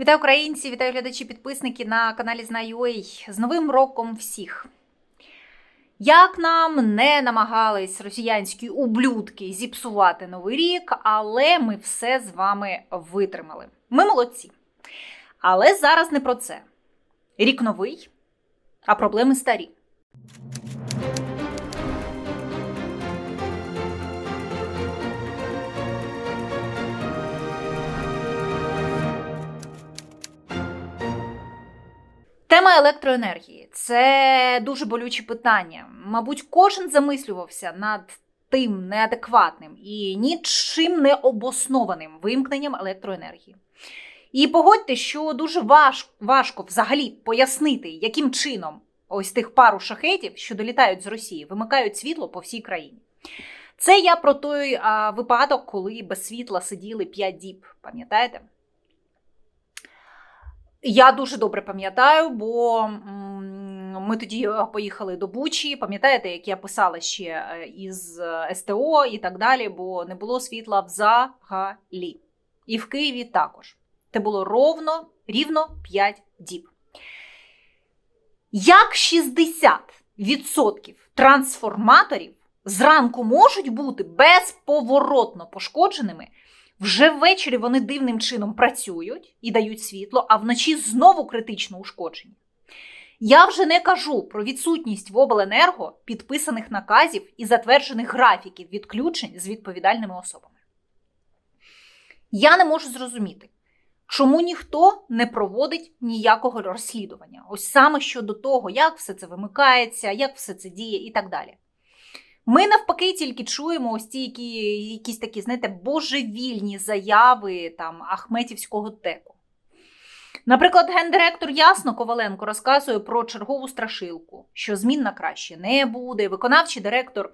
Вітаю українці, вітаю глядачі, підписники на каналі Знаю.ua. З Новим роком всіх. Як нам не намагались росіянські ублюдки зіпсувати новий рік, але ми все з вами витримали. Ми молодці. Але зараз не про це. Рік новий, а проблеми старі. Електроенергії це дуже болюче питання. Мабуть, кожен замислювався над тим неадекватним і нічим не обоснованим вимкненням електроенергії. І погодьте, що дуже важко, важко взагалі пояснити, яким чином ось тих пару шахетів, що долітають з Росії, вимикають світло по всій країні. Це я про той а, випадок, коли без світла сиділи 5 діб, пам'ятаєте? Я дуже добре пам'ятаю, бо ми тоді е, поїхали до Бучі. Пам'ятаєте, як я писала ще е, із е, СТО і так далі, бо не було світла взагалі. І в Києві також. Це було ровно, рівно 5 діб. Як 60% трансформаторів зранку можуть бути безповоротно пошкодженими, вже ввечері вони дивним чином працюють і дають світло, а вночі знову критично ушкоджені. Я вже не кажу про відсутність в обленерго підписаних наказів і затверджених графіків відключень з відповідальними особами. Я не можу зрозуміти, чому ніхто не проводить ніякого розслідування. Ось саме щодо того, як все це вимикається, як все це діє і так далі. Ми навпаки тільки чуємо ось ті які, якісь такі, знаєте, божевільні заяви там Ахметівського теку. Наприклад, гендиректор Ясно Коваленко розказує про чергову страшилку, що змін на краще не буде. Виконавчий директор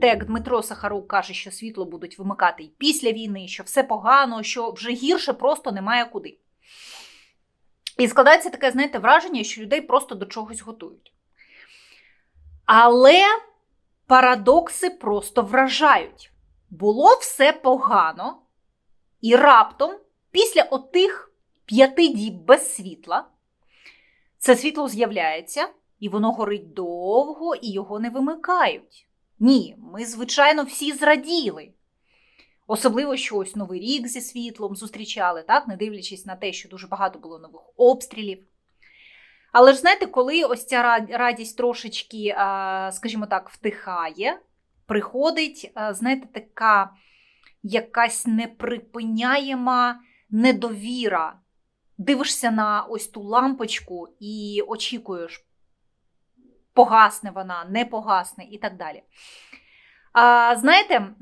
ТЕК Дмитро Сахарук каже, що світло будуть вимикати і після війни, що все погано, що вже гірше просто немає куди. І складається таке, знаєте, враження, що людей просто до чогось готують. Але парадокси просто вражають. Було все погано, і раптом, після отих п'яти діб без світла, це світло з'являється, і воно горить довго, і його не вимикають. Ні, ми, звичайно, всі зраділи. Особливо, що ось Новий рік зі світлом зустрічали, так, не дивлячись на те, що дуже багато було нових обстрілів. Але ж знаєте, коли ось ця радість трошечки, скажімо так, втихає, приходить, знаєте, така якась неприпиняєма недовіра. Дивишся на ось ту лампочку і очікуєш, погасне вона, не погасне і так далі. А, Знаєте,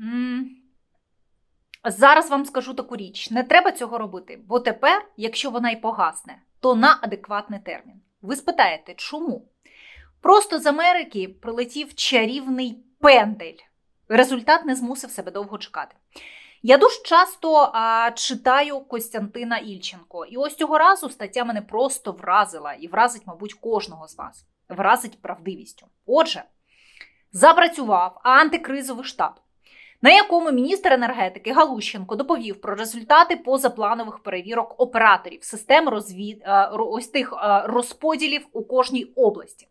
зараз вам скажу таку річ: не треба цього робити, бо тепер, якщо вона і погасне, то на адекватний термін. Ви спитаєте, чому? Просто з Америки прилетів чарівний пендель. Результат не змусив себе довго чекати. Я дуже часто а, читаю Костянтина Ільченко, і ось цього разу стаття мене просто вразила і вразить, мабуть, кожного з вас. Вразить правдивістю. Отже, запрацював антикризовий штаб, на якому міністр енергетики Галущенко доповів про результати позапланових перевірок операторів систем розвід... ось тих розподілів у кожній області.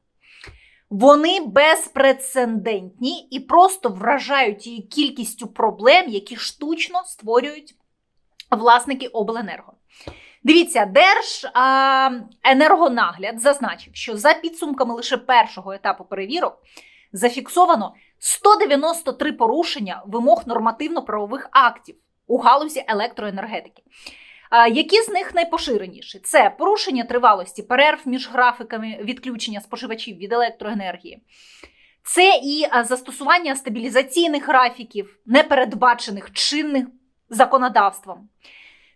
Вони безпрецедентні і просто вражають її кількістю проблем, які штучно створюють власники обленерго. Дивіться, Держенергонагляд зазначив, що за підсумками лише першого етапу перевірок зафіксовано 193 порушення вимог нормативно-правових актів у галузі електроенергетики. Які з них найпоширеніші? Це порушення тривалості перерв між графіками відключення споживачів від електроенергії. Це і застосування стабілізаційних графіків, непередбачених чинним законодавством.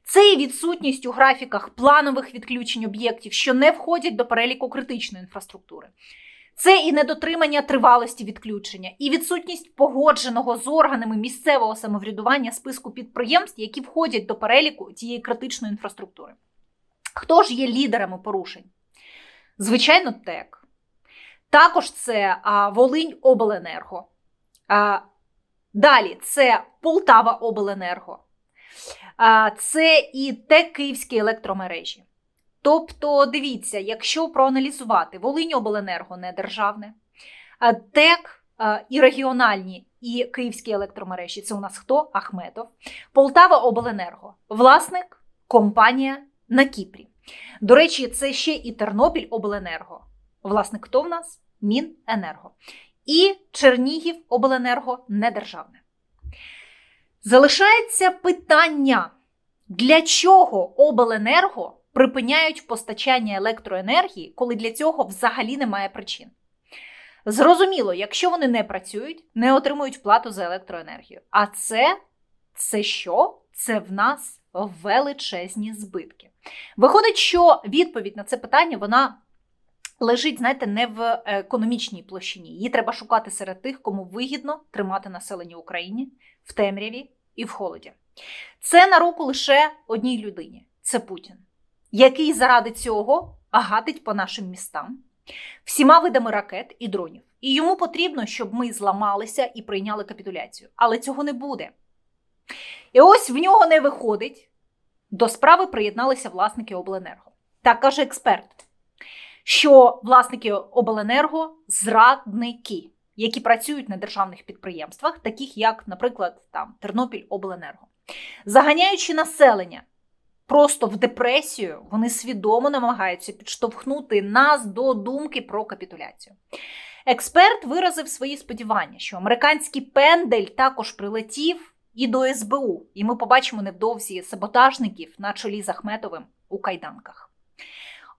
Це і відсутність у графіках планових відключень об'єктів, що не входять до переліку критичної інфраструктури. Це і недотримання тривалості відключення, і відсутність погодженого з органами місцевого самоврядування списку підприємств, які входять до переліку тієї критичної інфраструктури. Хто ж є лідерами порушень? Звичайно, ТЕК. Також це а, Волинь Обленерго. А, Далі це Полтава Обленерго. А, Це і ТЕК Київські електромережі. Тобто, дивіться, якщо проаналізувати Волиньобленерго не державне, ТЕК і регіональні, і київські електромережі це у нас хто? Ахметов, Полтава Обленерго, власник компанія на Кіпрі. До речі, це ще і Тернопіль Обленерго. Власник хто в нас? Міненерго. І Чернігів Обленерго недержавне. Залишається питання, для чого обленерго припиняють постачання електроенергії, коли для цього взагалі немає причин. Зрозуміло, якщо вони не працюють, не отримують плату за електроенергію. А це, це що? Це в нас величезні збитки. Виходить, що відповідь на це питання вона лежить, знаєте, не в економічній площині. Її треба шукати серед тих, кому вигідно тримати населення Україні в темряві і в холоді. Це на руку лише одній людині це Путін, який заради цього гатить по нашим містам всіма видами ракет і дронів. І йому потрібно, щоб ми зламалися і прийняли капітуляцію. Але цього не буде. І ось в нього не виходить. До справи приєдналися власники Обленерго. Так каже експерт, що власники Обленерго зрадники, які працюють на державних підприємствах, таких як, наприклад, там Тернопіль Обленерго. Заганяючи населення просто в депресію, вони свідомо намагаються підштовхнути нас до думки про капітуляцію. Експерт виразив свої сподівання, що американський пендель також прилетів і до СБУ, і ми побачимо невдовзі саботажників на чолі з Ахметовим у кайданках.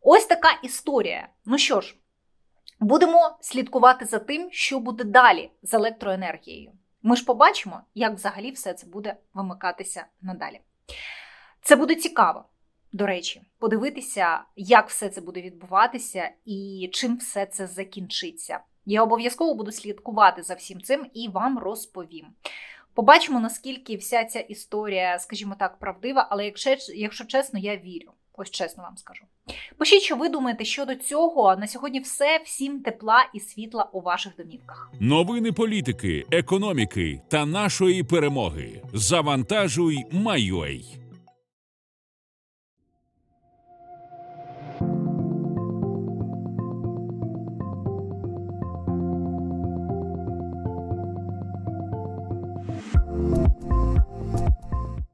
Ось така історія. Ну що ж, будемо слідкувати за тим, що буде далі з електроенергією. Ми ж побачимо, як взагалі все це буде вимикатися надалі. Це буде цікаво, до речі, подивитися, як все це буде відбуватися і чим все це закінчиться. Я обов'язково буду слідкувати за всім цим і вам розповім. Побачимо, наскільки вся ця історія, скажімо так, правдива, але якщо, якщо чесно, я вірю. Ось чесно вам скажу. Пишіть, що ви думаєте щодо цього. На сьогодні все. Всім тепла і світла у ваших домівках. Новини політики, економіки та нашої перемоги. Завантажуй, майой.